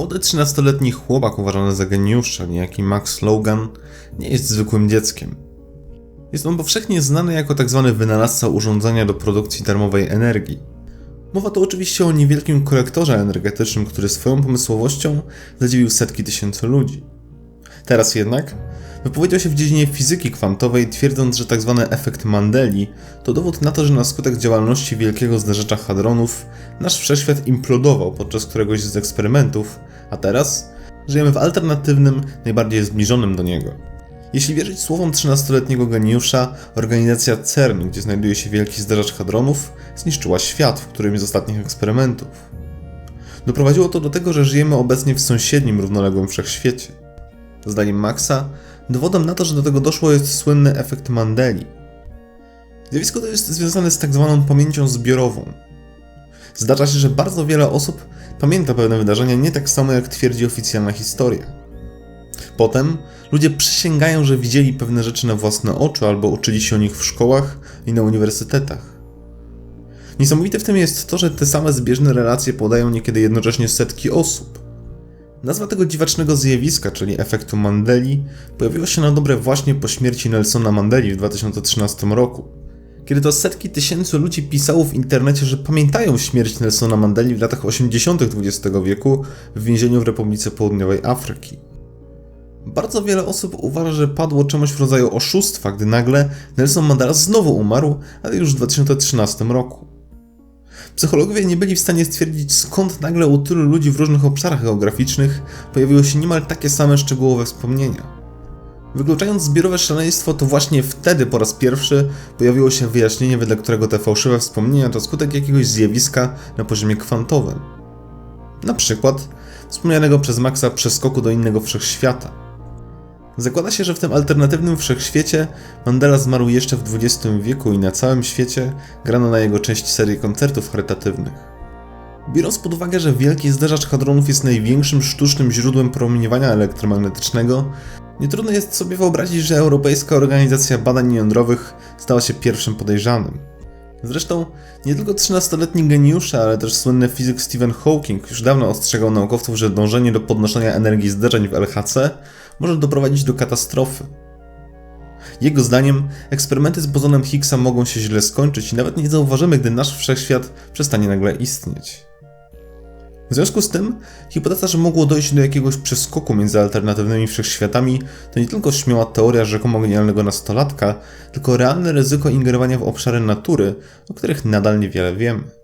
Młody 13-letni chłopak uważany za geniusza, niejaki Max Logan, nie jest zwykłym dzieckiem. Jest on powszechnie znany jako tzw. wynalazca urządzenia do produkcji darmowej energii. Mowa tu oczywiście o niewielkim kolektorze energetycznym, który swoją pomysłowością zadziwił setki tysięcy ludzi. Teraz jednak wypowiedział się w dziedzinie fizyki kwantowej, twierdząc, że tzw. efekt Mandeli to dowód na to, że na skutek działalności wielkiego zderzacza hadronów nasz wszechświat implodował podczas któregoś z eksperymentów, a teraz żyjemy w alternatywnym, najbardziej zbliżonym do niego. Jeśli wierzyć słowom 13-letniego geniusza, organizacja CERN, gdzie znajduje się wielki zderzacz hadronów, zniszczyła świat w którymś z ostatnich eksperymentów. Doprowadziło to do tego, że żyjemy obecnie w sąsiednim równoległym wszechświecie. Zdaniem Maxa, dowodem na to, że do tego doszło jest słynny efekt Mandeli. Zjawisko to jest związane z tak zwaną pamięcią zbiorową. Zdarza się, że bardzo wiele osób pamięta pewne wydarzenia nie tak samo jak twierdzi oficjalna historia. Potem ludzie przysięgają, że widzieli pewne rzeczy na własne oczy albo uczyli się o nich w szkołach i na uniwersytetach. Niesamowite w tym jest to, że te same zbieżne relacje podają niekiedy jednocześnie setki osób. Nazwa tego dziwacznego zjawiska, czyli efektu Mandeli, pojawiła się na dobre właśnie po śmierci Nelsona Mandeli w 2013 roku. Kiedy to setki tysięcy ludzi pisało w internecie, że pamiętają śmierć Nelsona Mandeli w latach 80. XX wieku w więzieniu w Republice Południowej Afryki. Bardzo wiele osób uważa, że padło czemuś w rodzaju oszustwa, gdy nagle Nelson Mandela znowu umarł, ale już w 2013 roku. Psychologowie nie byli w stanie stwierdzić, skąd nagle u tylu ludzi w różnych obszarach geograficznych pojawiły się niemal takie same szczegółowe wspomnienia. Wykluczając zbiorowe szaleństwo, to właśnie wtedy po raz pierwszy pojawiło się wyjaśnienie, wedle którego te fałszywe wspomnienia to skutek jakiegoś zjawiska na poziomie kwantowym. Na przykład wspomnianego przez Maxa przeskoku do innego wszechświata. Zakłada się, że w tym alternatywnym wszechświecie Mandela zmarł jeszcze w XX wieku i na całym świecie grano na jego część serii koncertów charytatywnych. Biorąc pod uwagę, że wielki zderzacz hadronów jest największym sztucznym źródłem promieniowania elektromagnetycznego, nie trudno jest sobie wyobrazić, że Europejska Organizacja Badań Jądrowych stała się pierwszym podejrzanym. Zresztą nie tylko 13-letni geniusze, ale też słynny fizyk Stephen Hawking już dawno ostrzegał naukowców, że dążenie do podnoszenia energii zderzeń w LHC może doprowadzić do katastrofy. Jego zdaniem eksperymenty z bozonem Higgsa mogą się źle skończyć i nawet nie zauważymy, gdy nasz wszechświat przestanie nagle istnieć. W związku z tym, hipoteza, że mogło dojść do jakiegoś przeskoku między alternatywnymi wszechświatami, to nie tylko śmiała teoria rzekomo genialnego nastolatka, tylko realne ryzyko ingerowania w obszary natury, o których nadal niewiele wiemy.